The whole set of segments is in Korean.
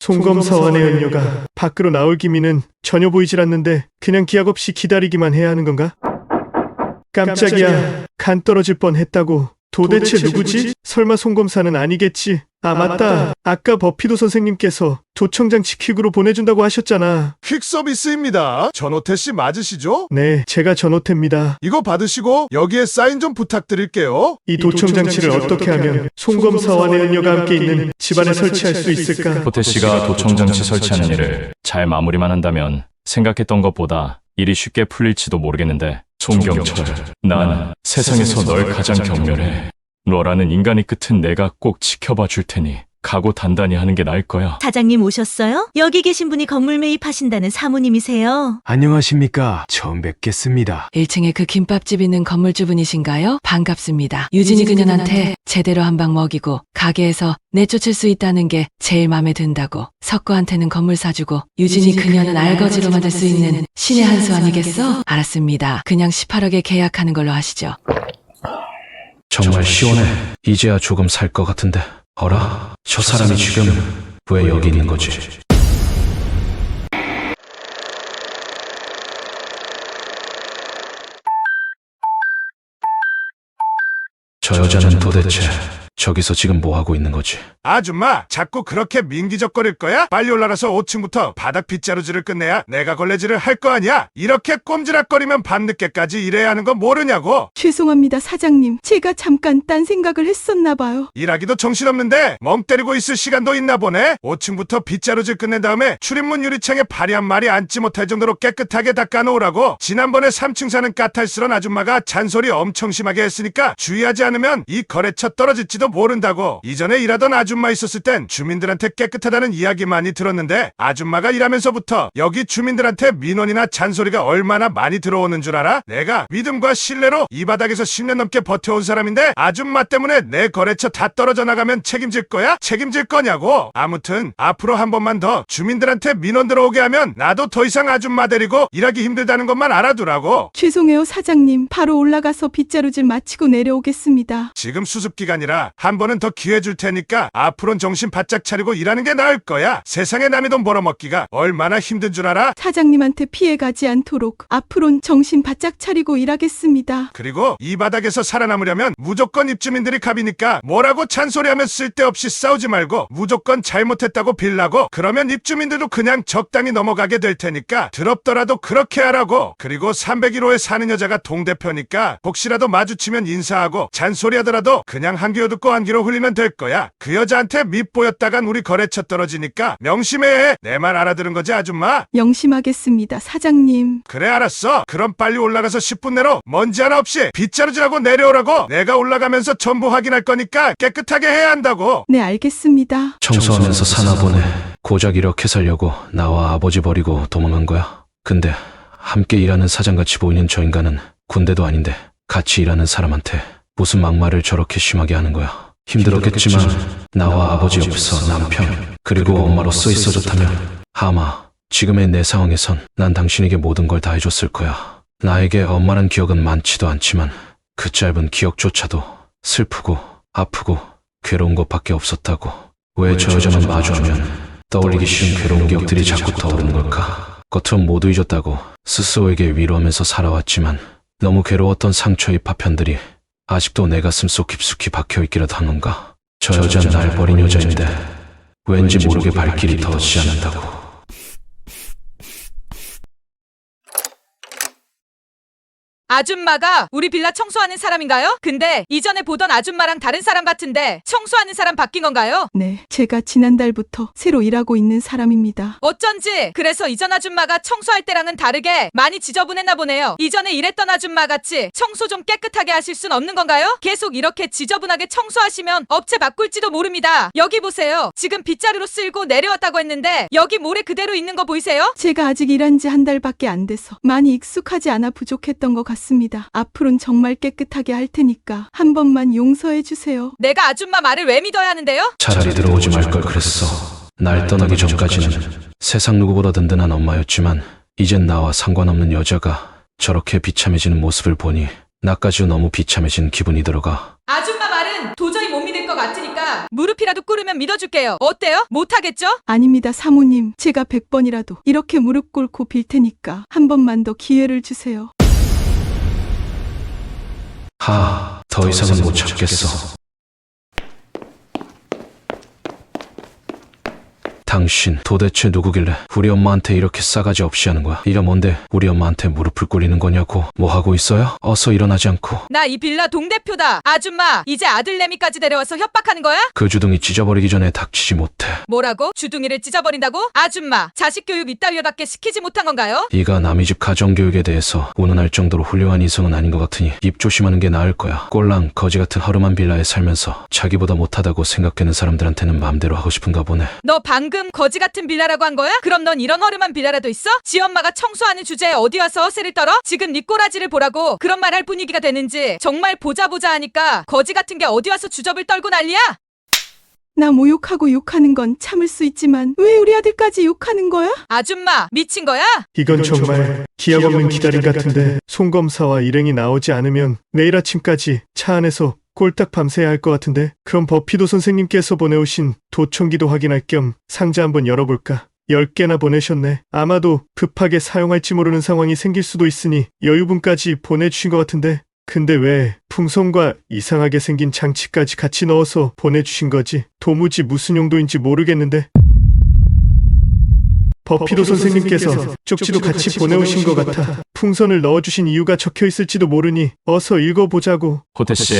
송검사원의 연료가 밖으로 나올 기미는 전혀 보이질 않는데 그냥 기약 없이 기다리기만 해야 하는 건가? 깜짝이야. 간 떨어질 뻔 했다고. 도대체 누구지? 설마 송검사는 아니겠지? 아 맞다. 아까 버피도 선생님께서 도청장 치퀵으로 보내준다고 하셨잖아. 퀵 서비스입니다. 전호태 씨 맞으시죠? 네, 제가 전호태입니다. 이거 받으시고 여기에 사인 좀 부탁드릴게요. 이 도청 장치를 어떻게 하면 송검사원의 연료가 함께 있는 집안에 설치할 수 있을까? 호태 씨가 도청 장치 설치하는 일을 잘 마무리만 한다면 생각했던 것보다 일이 쉽게 풀릴지도 모르겠는데 송경철, 난 세상에서 널 가장 경멸해. 너라는 인간의 끝은 내가 꼭 지켜봐 줄 테니 각오 단단히 하는 게 나을 거야. 사장님 오셨어요? 여기 계신 분이 건물 매입하신다는 사모님이세요. 안녕하십니까. 처음 뵙겠습니다. 1층에 그 김밥집 있는 건물주분이신가요? 반갑습니다. 유진이 그년한테 제대로 한 방 먹이고 가게에서 내쫓을 수 있다는 게 제일 마음에 든다고. 석구한테는 건물 사주고 유진이 그년은 알거지로 만들 수 있는 신의 한 수 아니겠어? 알았습니다. 그냥 18억에 계약하는 걸로 하시죠. 정말 시원해. 이제야 조금 살 것 같은데. 어라? 저 사람이 지금 왜 여기 있는 거지? 저 여자는 도대체 저기서 지금 뭐 하고 있는 거지? 아줌마, 자꾸 그렇게 민기적거릴 거야? 빨리 올라가서 5층부터 바닥 빗자루질을 끝내야 내가 걸레질을 할 거 아니야? 이렇게 꼼지락거리면 밤늦게까지 일해야 하는 거 모르냐고? 죄송합니다, 사장님. 제가 잠깐 딴 생각을 했었나 봐요. 일하기도 정신없는데 멍 때리고 있을 시간도 있나 보네? 5층부터 빗자루질 끝낸 다음에 출입문 유리창에 발이 한 마리 앉지 못할 정도로 깨끗하게 닦아놓으라고 지난번에 3층 사는 까탈스런 아줌마가 잔소리 엄청 심하게 했으니까 주의하지 않으면 이 거래처 떨어질지도 모른다고 이전에 일하던 아줌마 있었을 땐 주민들한테 깨끗하다는 이야기 많이 들었는데 아줌마가 일하면서부터 여기 주민들한테 민원이나 잔소리가 얼마나 많이 들어오는 줄 알아? 내가 믿음과 신뢰로 이 바닥에서 10년 넘게 버텨온 사람인데 아줌마 때문에 내 거래처 다 떨어져 나가면 책임질 거야? 책임질 거냐고? 아무튼 앞으로 한 번만 더 주민들한테 민원 들어오게 하면 나도 더 이상 아줌마 데리고 일하기 힘들다는 것만 알아두라고. 죄송해요, 사장님. 바로 올라가서 빗자루질 마치고 내려오겠습니다. 지금 수습 기간이라 한 번은 더 기회 줄 테니까 앞으로는 정신 바짝 차리고 일하는 게 나을 거야. 세상에 남의 돈 벌어먹기가 얼마나 힘든 줄 알아? 사장님한테 피해 가지 않도록 앞으론 정신 바짝 차리고 일하겠습니다. 그리고 이 바닥에서 살아남으려면 무조건 입주민들이 갑이니까 뭐라고 잔소리하면 쓸데없이 싸우지 말고 무조건 잘못했다고 빌라고 그러면 입주민들도 그냥 적당히 넘어가게 될 테니까 더럽더라도 그렇게 하라고 그리고 301호에 사는 여자가 동대표니까 혹시라도 마주치면 인사하고 잔소리하더라도 그냥 한 귀로 듣고 한 귀로 흘리면 될 거야 그 여자한테 밉보였다간 우리 거래처 떨어지니까 명심해 내 말 알아들은 거지 아줌마? 영심하겠습니다, 사장님. 그래 알았어 그럼 빨리 올라가서 10분 내로 먼지 하나 없이 빗자루질하고 내려오라고 내가 올라가면서 전부 확인할 거니까 깨끗하게 해야 한다고 네, 알겠습니다. 청소하면서 사나 보네. 고작 이렇게 살려고 나와 아버지 버리고 도망간 거야. 근데 함께 일하는 사장같이 보이는 저 인간은 군대도 아닌데 같이 일하는 사람한테 무슨 막말을 저렇게 심하게 하는 거야. 힘들었겠지만 나와 아버지 없어 남편 그리고 엄마로서 있어줬다면 아마 지금의 내 상황에선 난 당신에게 모든 걸 다 해줬을 거야. 나에게 엄마란 기억은 많지도 않지만 그 짧은 기억조차도 슬프고 아프고 괴로운 것밖에 없었다고. 왜 저 여자만 마주하면 떠올리기 쉬운 괴로운 기억들이 자꾸 떠오르는 걸까? 겉으론 모두 잊었다고 스스로에게 위로하면서 살아왔지만 너무 괴로웠던 상처의 파편들이 아직도 내 가슴 속 깊숙이 박혀있기라도 한 건가? 저 여자는 날 버린 여자인데 왠지 모르게 발길이 더지 않는다고. 아줌마가 우리 빌라 청소하는 사람인가요? 근데 이전에 보던 아줌마랑 다른 사람 같은데 청소하는 사람 바뀐 건가요? 네, 제가 지난달부터 새로 일하고 있는 사람입니다. 어쩐지 그래서 이전 아줌마가 청소할 때랑은 다르게 많이 지저분했나 보네요. 이전에 일했던 아줌마 같이 청소 좀 깨끗하게 하실 순 없는 건가요? 계속 이렇게 지저분하게 청소하시면 업체 바꿀지도 모릅니다. 여기 보세요. 지금 빗자루로 쓸고 내려왔다고 했는데 여기 모래 그대로 있는 거 보이세요? 제가 아직 일한 지 한 달밖에 안 돼서 많이 익숙하지 않아 부족했던 것 같 습니다. 앞으론 정말 깨끗하게 할 테니까 한 번만 용서해 주세요. 내가 아줌마 말을 왜 믿어야 하는데요? 차라리 들어오지 말 걸 그랬어. 날 떠나기 전까지는 세상 누구보다 든든한 엄마였지만 이젠 나와 상관없는 여자가 저렇게 비참해지는 모습을 보니 나까지 너무 비참해진 기분이 들어가. 아줌마 말은 도저히 못 믿을 것 같으니까 무릎이라도 꿇으면 믿어줄게요. 어때요? 못하겠죠? 아닙니다, 사모님. 제가 100번이라도 이렇게 무릎 꿇고 빌 테니까 한 번만 더 기회를 주세요. 하, 더 이상은 못 참겠어. 당신 도대체 누구길래 우리 엄마한테 이렇게 싸가지 없이 하는 거야? 이려 뭔데 우리 엄마한테 무릎을 꿇리는 거냐고? 뭐 하고 있어요? 어서 일어나지 않고 나 이 빌라 동대표다. 아줌마, 이제 아들내미까지 데려와서 협박하는 거야? 그 주둥이 찢어버리기 전에 닥치지 못해. 뭐라고? 주둥이를 찢어버린다고? 아줌마, 자식 교육 이따위로답게 시키지 못한 건가요? 네가 남의 집 가정교육에 대해서 운운할 정도로 훌륭한 이성은 아닌 것 같으니 입 조심하는 게 나을 거야. 꼴랑 거지 같은 허름한 빌라에 살면서 자기보다 못하다고 생각하는 사람들한테는 마음대로 하고 싶은가 보네. 너 방금 거지 같은 빌라라고 한 거야? 그럼 넌 이런 허름한 빌라라도 있어? 지 엄마가 청소하는 주제에 어디 와서 허세를 떨어? 지금 네 꼬라지를 보라고 그런 말 할 분위기가 되는지 정말 보자 보자 하니까 거지 같은 게 어디 와서 주접을 떨고 난리야? 나 모욕하고 욕하는 건 참을 수 있지만 왜 우리 아들까지 욕하는 거야? 아줌마, 미친 거야? 이건 정말 기약 없는 기다림 같은데 송검사와 일행이 나오지 않으면 내일 아침까지 차 안에서 꼴딱 밤새야 할 것 같은데 그럼 버피도 선생님께서 보내오신 도청기도 확인할 겸 상자 한번 열어볼까? 10개나 보내셨네. 아마도 급하게 사용할지 모르는 상황이 생길 수도 있으니 여유분까지 보내주신 것 같은데 근데 왜 풍선과 이상하게 생긴 장치까지 같이 넣어서 보내주신 거지? 도무지 무슨 용도인지 모르겠는데 버피도 선생님께서 쪽지도 같이 보내오신 것 같아. 풍선을 넣어주신 이유가 적혀 있을지도 모르니 어서 읽어보자고. 호태 씨,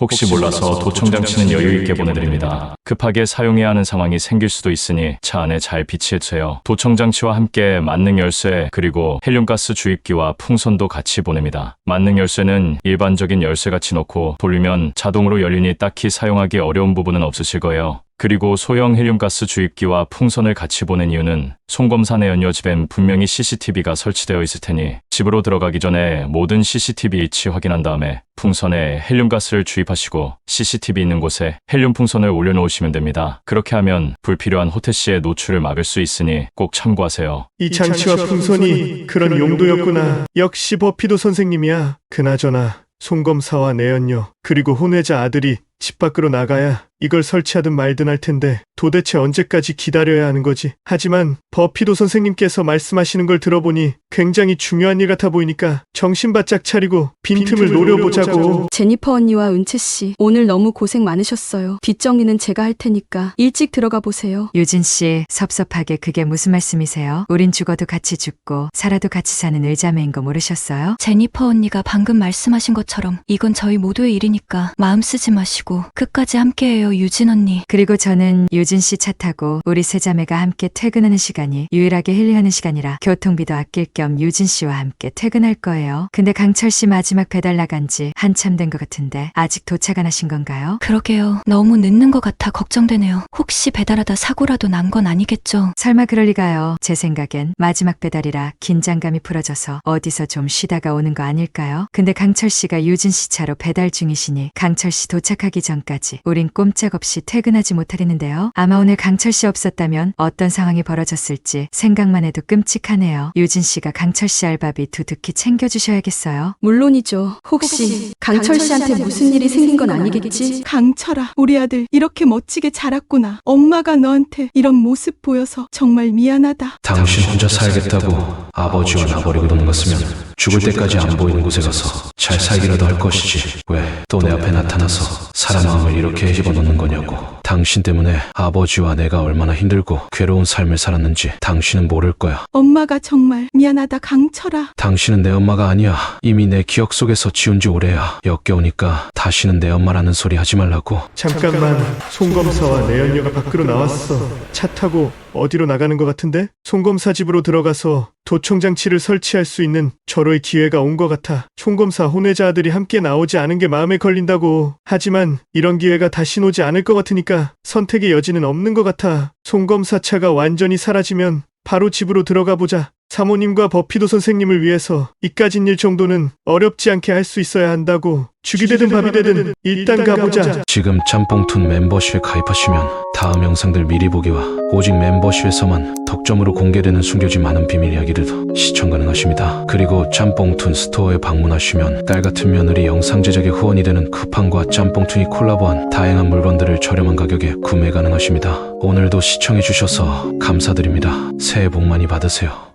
혹시 몰라서 도청장치는 여유 있게 보내드립니다. 급하게 사용해야 하는 상황이 생길 수도 있으니 차 안에 잘 비치해주세요. 도청장치와 함께 만능 열쇠 그리고 헬륨가스 주입기와 풍선도 같이 보냅니다. 만능 열쇠는 일반적인 열쇠같이 넣고 돌리면 자동으로 열리니 딱히 사용하기 어려운 부분은 없으실 거예요. 그리고 소형 헬륨가스 주입기와 풍선을 같이 보낸 이유는 송검사 내연녀 집엔 분명히 CCTV가 설치되어 있을 테니 집으로 들어가기 전에 모든 CCTV 위치 확인한 다음에 풍선에 헬륨가스를 주입하시고 CCTV 있는 곳에 헬륨 풍선을 올려놓으시면 됩니다. 그렇게 하면 불필요한 호태 씨의 노출을 막을 수 있으니 꼭 참고하세요. 이 장치와 풍선이 그런 용도였구나. 역시 버피도 선생님이야. 그나저나 송검사와 내연녀 그리고 혼외자 아들이 집 밖으로 나가야 이걸 설치하든 말든 할 텐데 도대체 언제까지 기다려야 하는 거지? 하지만 버피도 선생님께서 말씀하시는 걸 들어보니 굉장히 중요한 일 같아 보이니까 정신 바짝 차리고 빈틈을 노려보자고. 제니퍼 언니와 은채 씨, 오늘 너무 고생 많으셨어요. 뒷정리는 제가 할 테니까 일찍 들어가 보세요. 유진 씨, 섭섭하게 그게 무슨 말씀이세요? 우린 죽어도 같이 죽고 살아도 같이 사는 의자매인 거 모르셨어요? 제니퍼 언니가 방금 말씀하신 것처럼 이건 저희 모두의 일 이니까 마음 쓰지 마시고 끝까지 함께해요, 유진 언니. 그리고 저는 유진 씨 차 타고 우리 세 자매가 함께 퇴근하는 시간이 유일하게 힐링하는 시간이라 교통비도 아낄 겸 유진 씨와 함께 퇴근할 거예요. 근데 강철 씨 마지막 배달 나간 지 한참 된 것 같은데 아직 도착 안 하신 건가요? 그러게요. 너무 늦는 것 같아 걱정되네요. 혹시 배달하다 사고라도 난 건 아니겠죠? 설마 그럴 리가요. 제 생각엔 마지막 배달이라 긴장감이 풀어져서 어디서 좀 쉬다가 오는 거 아닐까요? 근데 강철 씨가 유진 씨 차로 배달 중이시 니 강철 씨 도착하기 전까지 우린 꼼짝없이 퇴근하지 못하겠는데요. 아마 오늘 강철 씨 없었다면 어떤 상황이 벌어졌을지 생각만 해도 끔찍하네요. 유진 씨가 강철 씨 알바비 두둑히 챙겨주셔야겠어요. 물론이죠. 혹시 강철 씨한테 무슨 일이 생긴 건 아니겠지? 강철아, 우리 아들 이렇게 멋지게 자랐구나. 엄마가 너한테 이런 모습 보여서 정말 미안하다. 당신 혼자 살겠다고 아버지와 나버리고 도망갔으면 죽을 때까지 안 보이는 곳에 가서 잘 살기라도 할 것이지. 왜 또 내 앞에 나타나서 사람 마음을 이렇게 집어넣는 거냐고. 당신 때문에 아버지와 내가 얼마나 힘들고 괴로운 삶을 살았는지 당신은 모를 거야. 엄마가 정말 미안하다, 강철아. 당신은 내 엄마가 아니야. 이미 내 기억 속에서 지운 지 오래야. 역겨우니까 다시는 내 엄마라는 소리 하지 말라고. 잠깐만, 송검사와 내연녀가 밖으로 나왔어. 차 타고 어디로 나가는 것 같은데? 송검사 집으로 들어가서 도청장치를 설치할 수 있는 절호의 기회가 온 것 같아. 총검사 혼외자 아들이 함께 나오지 않은 게 마음에 걸린다고. 하지만 이런 기회가 다시 오지 않을 것 같으니까 선택의 여지는 없는 것 같아. 송검사 차가 완전히 사라지면 바로 집으로 들어가 보자. 사모님과 버피도 선생님을 위해서 이까진 일 정도는 어렵지 않게 할 수 있어야 한다고. 죽이 되든 밥이 되든 일단 가보자. 지금 짬뽕툰 멤버십에 가입하시면 다음 영상들 미리 보기와 오직 멤버십에서만 더 독점으로 공개되는 숨겨진 많은 비밀 이야기들도 시청 가능하십니다. 그리고 짬뽕툰 스토어에 방문하시면 딸 같은 며느리 영상 제작에 후원이 되는 쿠팡과 짬뽕툰이 콜라보한 다양한 물건들을 저렴한 가격에 구매 가능하십니다. 오늘도 시청해주셔서 감사드립니다. 새해 복 많이 받으세요.